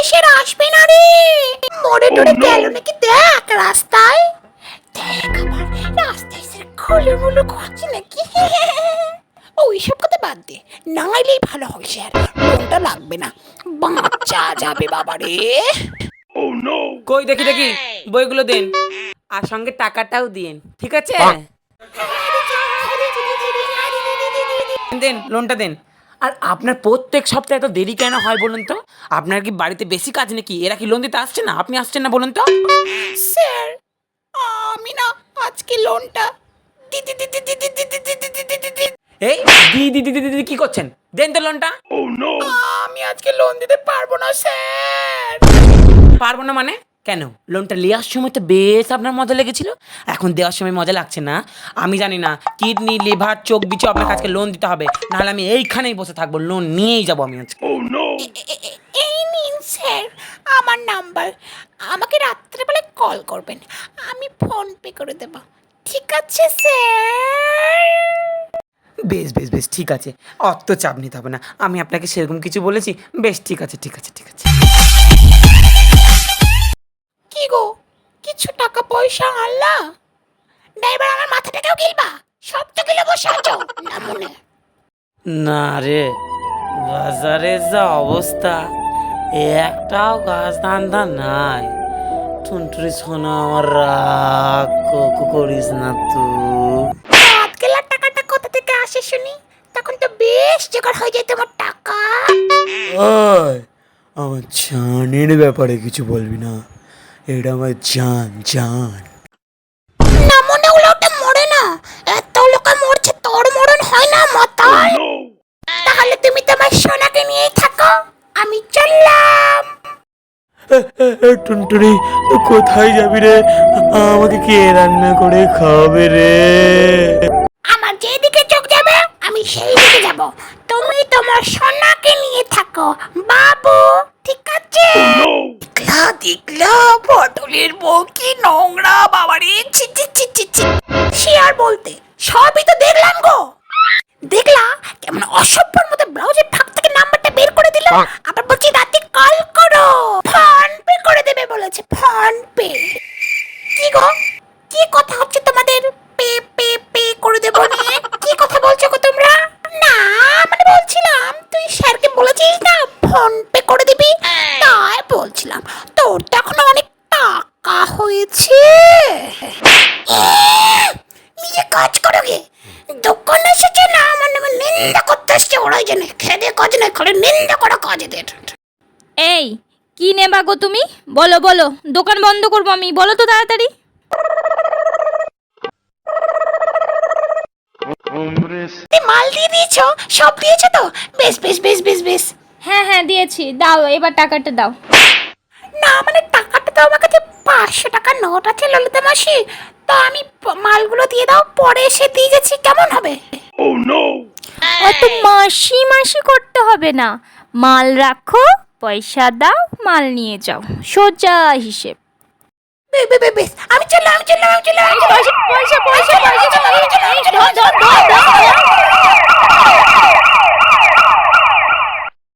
বয়সের আসবে না রে। মরে টরে গেল নাকি দেখ রাস্তায়। দেখ আবার রাস্তায় সে খুলে মুলো করছে নাকি। ওইসব কথা বাদ দে। নাইলেই ভালো হয় স্যার। লোনটা লাগবে না। বাচ্চা যাবে বাবা রে। কই দেখি দেখি। বইগুলো দিন। আর সঙ্গে টাকাটাও দিন ঠিক আছে? দেন লোনটা দেন। আর আপনার প্রত্যেক সপ্তাহে এত দেরি কেন হয় বলুন তো আপনার কি বাড়িতে বেশি কাজ নাকি এরা কি লোন দিতে আসছে না আপনি আসছেন না বলুন তো স্যার আমি না আজকে লোনটা এই দি দি দি দি দি কি করছেন দেন তো লোনটা আমি আজকে লোন দিতে পারব না স্যার পারব না মানে কেন? লোনটা নেওয়ার সময় তো বেশ আপনার মজা লেগেছিল? এখন দেওয়ার সময় মজা লাগছে না? আমি জানি না কিডনি লিভার চোখ বিচু আপনার কাছে লোন দিতে হবে। নাহলে আমি এইখানেই বসে থাকব লোন নিয়েই যাব আমি আজকে। এ- এই নিন স্যার। আমার নাম্বার। আমাকে রাত্রেবেলায় কল করবেন। আমি ফোন পে করে দেব। ঠিক আছে স্যার? বেশ বেশ বেশ ঠিক আছে। অত চাপ নিতে হবে না। আমি আপনাকে সেরকম কিছু বলেছি। বেশ ঠিক আছে ঠিক আছে ঠিক আছে। ড্রাইভার আমার মাথাটাকেও গিলবা। সব তো গিলে বসে আছো না মনে। না রে বাজারে যা অবস্থা একটাও গাছ ধান্দা নাই। টুনটুরি সোনা আমার রাগ করিস না তুই গেলার টাকাটা কোথা থেকে আসে শুনি? তখন তো বেশ জোগাড় হয়ে যায় তোমার টাকা। ওই আমার জানের ব্যাপারে কিছু বলবি না। এটা আমার জান জান। টুনটুনি কোথায় যাবি রে? আমাকে কে রান্না করে খাওয়াবে রে? আমার যেদিকে চোখ যাবে আমি সেই দিকে যাব। তুমি তোমার সোনাকে নিয়ে থাকো। বাবু ঠিক আছে? দেখলা দেখলা পটলের বউ কি নোংরা বাবারে ছি ছি ছি ছি ছি। সে আর বলতে সবই তো দেখলাম গো। দেখলা কেমন অসভ্যর মতো ব্লাউজের ফাঁক থেকে নাম্বারটা বের করে দিল। আবার বলছি রাতে কল করো ফোন পে করে দেবে বলেছে ফোন পে কি গো কি কথা হচ্ছে তোমাদের পে পে পে করে দেবো নিয়ে কি কথা বলছো গো তোমরা না মানে বলছিলাম তুই স্যারকে বলেছিস না ফোন পে করে দিবি তাই বলছিলাম তোর তো এখন অনেক হয়েছে নিজে কাজ করো গে দোকানে এসেছে না আমার নামে নিন্দা করতে এসছে ওরাই জানে খেদে কাজ করে নিন্দা করা কাজ এদের। এই কি নেবা গো তুমি? বলো বলো দোকান বন্ধ করব আমি বলো তো তাড়াতাড়ি। মাল দিয়ে দিয়েছ? সব দিয়েছ তো? বেশ বেশ বেশ বেশ বেশ। হ্যাঁ হ্যাঁ দিয়েছি দাও এবার টাকাটা দাও। না মানে টাকাটা তো আমার কাছে পাঁচশো টাকার নোট আছে ললিতা মাসি? তো আমি মালগুলো দিয়ে দাও পরে এসে দিয়ে গেছি কেমন হবে? অত মাসি মাসি করতে হবে না। মাল রাখো পয়সা দাও মাল নিয়ে যাও। সোজা হিসেব। বে- বে- বে- আমি চললাম আমি চললাম আমি চললাম আমি চললাম। পয়সা পয়সা।